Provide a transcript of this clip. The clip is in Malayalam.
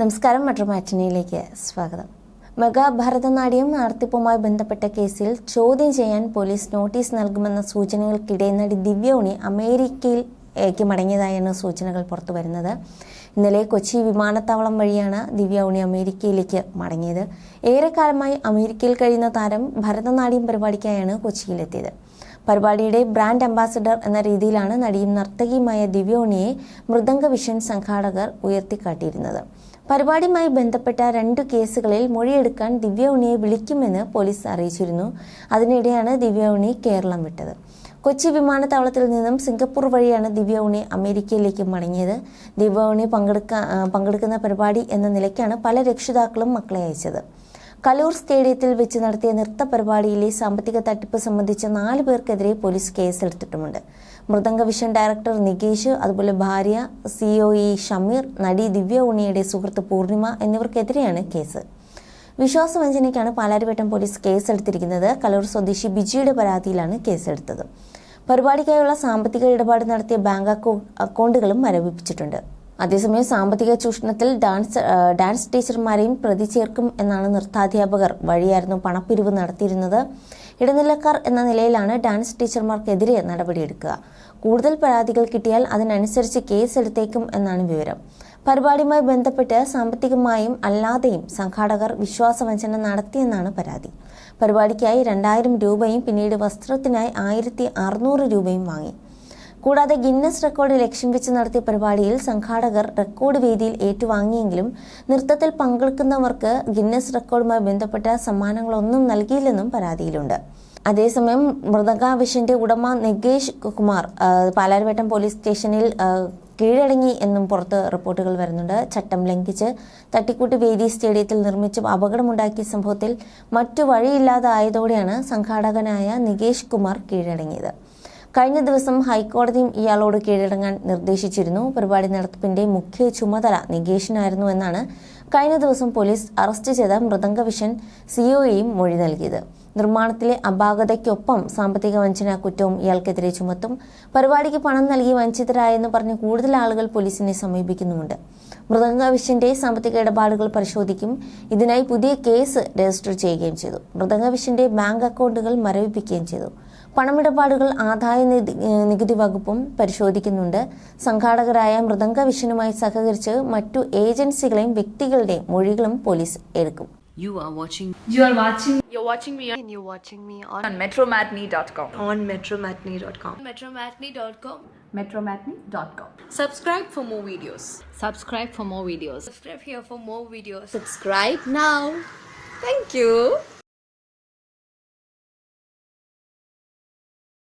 നമസ്കാരം മറ്റൊരു മാറ്റിനിയിലേക്ക് സ്വാഗതം. മെഗാ ഭരതനാട്യം നടത്തിപ്പുമായി ബന്ധപ്പെട്ട കേസിൽ ചോദ്യം ചെയ്യാൻ പോലീസ് നോട്ടീസ് നൽകുമെന്ന സൂചനകൾക്കിടെ നടി ദിവ്യ ഉണി അമേരിക്കയിലേക്ക് മടങ്ങിയതായാണ് സൂചനകൾ പുറത്തു വരുന്നത് ഇന്നലെ കൊച്ചി വിമാനത്താവളം വഴിയാണ് ദിവ്യ ഉണി അമേരിക്കയിലേക്ക് മടങ്ങിയത്. ഏറെക്കാലമായി അമേരിക്കയിൽ കഴിയുന്ന താരം ഭരതനാട്യം പരിപാടിക്കായാണ് കൊച്ചിയിലെത്തിയത്. പരിപാടിയുടെ ബ്രാൻഡ് അംബാസിഡർ എന്ന രീതിയിലാണ് നടിയും നർത്തകിയുമായ ദിവ്യോണിയെ മൃദംഗ വിഷൻ സംഘാടകർ ഉയർത്തിക്കാട്ടിയിരുന്നത്. പരിപാടിയുമായി ബന്ധപ്പെട്ട രണ്ടു കേസുകളിൽ മൊഴിയെടുക്കാൻ ദിവ്യോണിയെ വിളിക്കുമെന്ന് പോലീസ് അറിയിച്ചിരുന്നു. അതിനിടെയാണ് ദിവ്യോണി കേരളം വിട്ടത്. കൊച്ചി വിമാനത്താവളത്തിൽ നിന്നും സിംഗപ്പൂർ വഴിയാണ് ദിവ്യോണി അമേരിക്കയിലേക്ക് മടങ്ങിയത്. ദിവ്യോണി പങ്കെടുക്ക പങ്കെടുക്കുന്ന പരിപാടി എന്ന നിലയ്ക്കാണ് പല രക്ഷിതാക്കളും മക്കളെ അയച്ചത്. കലൂർ സ്റ്റേഡിയത്തിൽ വെച്ച് നടത്തിയ നൃത്ത പരിപാടിയിലെ സാമ്പത്തിക തട്ടിപ്പ് സംബന്ധിച്ച നാല് പേർക്കെതിരെ പോലീസ് കേസെടുത്തിട്ടുമുണ്ട്. മൃദംഗ വിഷൻ ഡയറക്ടർ നികേഷ് അതുപോലെ ഭാര്യ സിഒഇ ഇ ഷമീർ നടി ദിവ്യ ഉണ്ണിയുടെ സുഹൃത്ത് പൂർണിമ എന്നിവർക്കെതിരെയാണ് കേസ്. വിശ്വാസവഞ്ചനയ്ക്കാണ് പാലാരിവട്ടം പോലീസ് കേസെടുത്തിരിക്കുന്നത്. കലൂർ സ്വദേശി ബിജിയുടെ പരാതിയിലാണ് കേസെടുത്തത്. പരിപാടിക്കായുള്ള സാമ്പത്തിക ഇടപാട് നടത്തിയ ബാങ്ക് അക്കൗ അക്കൗണ്ടുകളും മരവിപ്പിച്ചിട്ടുണ്ട്. അതേസമയം സാമ്പത്തിക ചൂഷണത്തിൽ ഡാൻസ് ഡാൻസ് ടീച്ചർമാരെയും പ്രതി ചേർക്കും എന്നാണ് നൃത്താധ്യാപകർ വഴിയായിരുന്നു പണപ്പിരിവ് നടത്തിയിരുന്നത്. ഇടനിലക്കാർ എന്ന നിലയിലാണ് ഡാൻസ് ടീച്ചർമാർക്കെതിരെ നടപടിയെടുക്കുക. കൂടുതൽ പരാതികൾ കിട്ടിയാൽ അതിനനുസരിച്ച് കേസ് എടുത്തേക്കും എന്നാണ് വിവരം. പരിപാടിയുമായി ബന്ധപ്പെട്ട് സാമ്പത്തികമായും അല്ലാതെയും സംഘാടകർ വിശ്വാസവഞ്ചന നടത്തിയെന്നാണ് പരാതി. പരിപാടിക്കായി രണ്ടായിരം രൂപയും പിന്നീട് വസ്ത്രത്തിനായി ആയിരത്തി രൂപയും വാങ്ങി. കൂടാതെ ഗിന്നസ് റെക്കോർഡ് ലക്ഷ്യം വെച്ച് നടത്തിയ പരിപാടിയിൽ സംഘാടകർ റെക്കോർഡ് വേദിയിൽ ഏറ്റുവാങ്ങിയെങ്കിലും നൃത്തത്തിൽ പങ്കെടുക്കുന്നവർക്ക് ഗിന്നസ് റെക്കോർഡുമായി ബന്ധപ്പെട്ട സമ്മാനങ്ങളൊന്നും നൽകിയില്ലെന്നും പരാതിയിലുണ്ട്. അതേസമയം മൃതകാവിഷന്റെ ഉടമ നികേഷ് കുമാർ പാലാരിവട്ടം പോലീസ് സ്റ്റേഷനിൽ കീഴടങ്ങി എന്നും പുറത്ത് റിപ്പോർട്ടുകൾ വരുന്നുണ്ട്. ചട്ടം ലംഘിച്ച് തട്ടിക്കൂട്ട് വേദി സ്റ്റേഡിയത്തിൽ നിർമ്മിച്ച് അപകടമുണ്ടാക്കിയ സംഭവത്തിൽ മറ്റു വഴിയില്ലാതായതോടെയാണ് സംഘാടകനായ നികേഷ് കുമാർ കീഴടങ്ങിയത്. കഴിഞ്ഞ ദിവസം ഹൈക്കോടതിയും ഇയാളോട് കീഴടങ്ങാൻ നിർദ്ദേശിച്ചിരുന്നു. പരിപാടി നടത്തിപ്പിന്റെ മുഖ്യ ചുമതല നികേഷിനായിരുന്നു എന്നാണ് കഴിഞ്ഞ ദിവസം പോലീസ് അറസ്റ്റ് ചെയ്ത മൃദംഗ വിഷൻ സിഒയെയും മൊഴി നൽകിയത്. നിർമ്മാണത്തിലെ അപാകതയ്ക്കൊപ്പം സാമ്പത്തിക വഞ്ചന കുറ്റവും ഇയാൾക്കെതിരെ ചുമത്തും പരിപാടിക്ക് പണം നൽകി വഞ്ചിതരായെന്ന് പറഞ്ഞ് കൂടുതൽ ആളുകൾ പോലീസിനെ സമീപിക്കുന്നുമുണ്ട്. മൃദംഗ വിഷന്റെ സാമ്പത്തിക ഇടപാടുകൾ പരിശോധിക്കും. ഇതിനായി പുതിയ കേസ് രജിസ്റ്റർ ചെയ്യുകയും ചെയ്തു. മൃദംഗ വിഷന്റെ ബാങ്ക് അക്കൗണ്ടുകൾ മരവിപ്പിക്കുകയും ചെയ്തു. പണമിടപാടുകൾ ആദായ നികുതി വകുപ്പും പരിശോധിക്കുന്നുണ്ട് സംഘാടകരായ മൃദംഗ വിഷനുമായി സഹകരിച്ച് മറ്റു ഏജൻസികളെയും വ്യക്തികളുടെയും മൊഴികളും പോലീസ് എടുക്കും You are watching You are watching You're watching me and you're watching me on, on metromatney.com. on metromatney.com. metromatney.com. metromatney.com. Subscribe for more videos. subscribe for more videos Subscribe here for more videos. Subscribe now. Thank you.